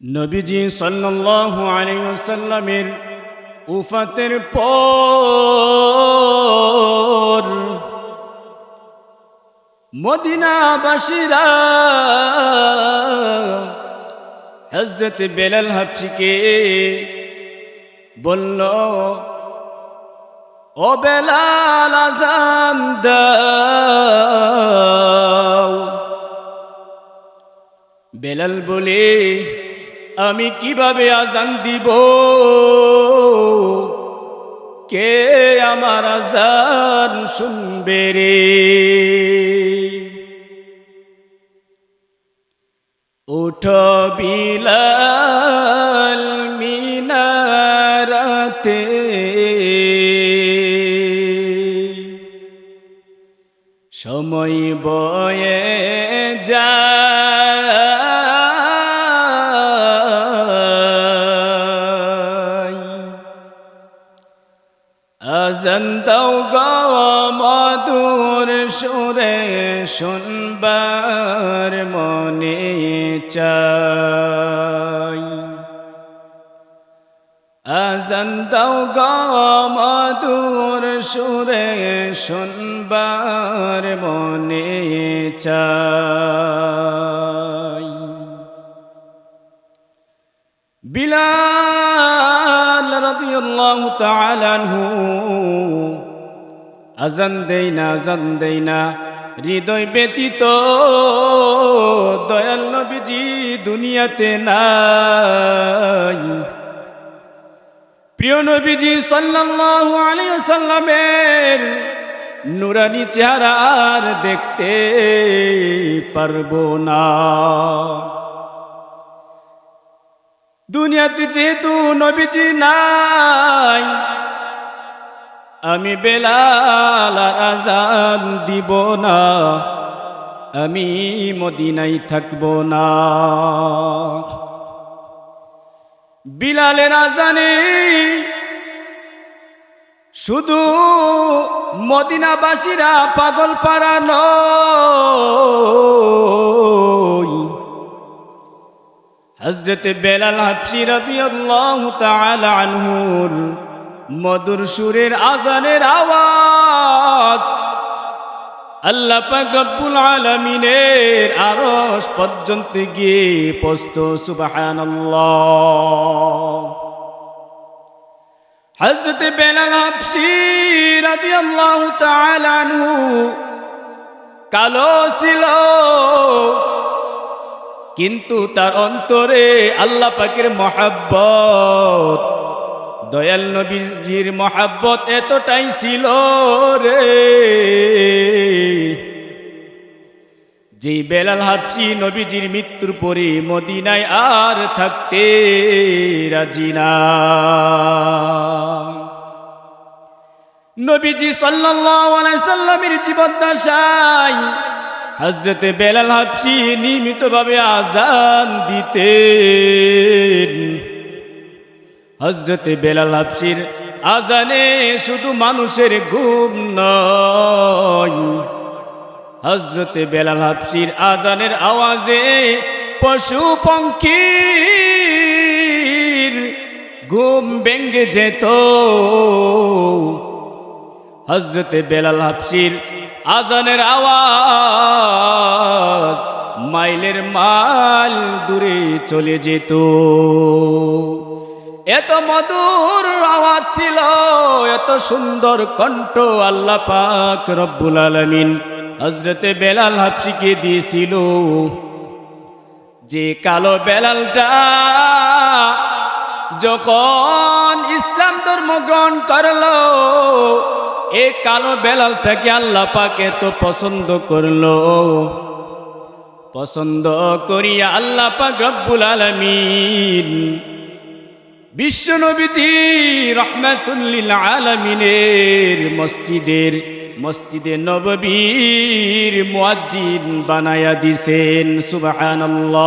নবীজি সাল্লাল্লাহু আলাইহি ওয়াসাল্লামের উফাতের পর মদিনাবাসীরা হজরত বেলাল হাফসিকে বলল, ও বেলাল আজান দাও। বেলাল বলে আমি কীভাবে আজান দিব? কে আমার আজান শুনবে রে? উঠ বিলাল মিনারাতে। সময় বয়ে যায়। আজান দাও গো মধুর সুরে শুনবার মনে চাই। আজান দাও গো মধুর সুরে শুনবার মনে চাই। বিলাল রাদিয়াল্লাহু তাআলা আনহু, আজান দেই না, আজান দেই না। হৃদয় ব্যতীত দয়াল নবীজি দুনিয়াতে নাই। প্রিয় নবীজি সাল্লাল্লাহু আলাইহি ওয়াসাল্লামের নুরানি চেহারা আর দেখতে পারব না। দুনিয়াতে যেহেতু নবীজি নাই, আমি বেলাল আজান দিব না, আমি মদিনাই থাকব না। বিলালের আজানে শুধু মদিনাবাসীরা পাগল পাড়ানো হজরত বেলাল হাফসি রাদিয়াল্লাহু তাআলা আনহুর মধুর সুরের আজানের আওয়াজ। আল্লাহ পাক রব্বুল আলামিনের আরশ পর্যন্ত গিয়ে পস্ত সুবহানাল্লাহ। হযরত বেলাল হাফসি কালো ছিল। কিন্তু তার অন্তরে আল্লাহ পাকের মহাব্বত, দয়াল নবীজির মহাব্বত এতটাই ছিল রে যে বেলাল হাফসি নবীজির মৃত্যুর পরে মদিনায় আর থাকতে রাজি না। নবীজি সাল্লাল্লাহু আলাইহি সাল্লামের জীবদ্দশায় হজরতে বেলাল হাফসি নিয়মিতভাবে আজান দিতেন। হজরতে বেলাল হাফসির আজানে শুধু মানুষের ঘুম নয় হজরতে বেলাল হাফসির আজানের আওয়াজে পশু পঙ্খির ঘুম ভেঙ্গে যেত। হজরতে বেলাল হাফসির আজানের আওয়াজ, মাইলের মাল দূরে চলে যেত। এত মধুর আওয়াজ ছিল, এত সুন্দর কণ্ঠ আল্লাহ পাক রব্বুল আলমিন হজরতে বেলাল হাফসিকে দিয়েছিল। যে কালো বেলালটা যখন ইসলাম ধর্ম গ্রহণ করল এ কালো বেলালটাকে আল্লাহ পাকে তো পছন্দ করল। পছন্দ করিয়া আল্লাহ পাক রব্বুল আলমিন বিশ্ব নবীজি রহমাতুল্লিল আলমিনের মসজিদের, মসজিদে নববীর মুয়াজ্জিন বানায়া দিছেন, সুবহানাল্লাহ।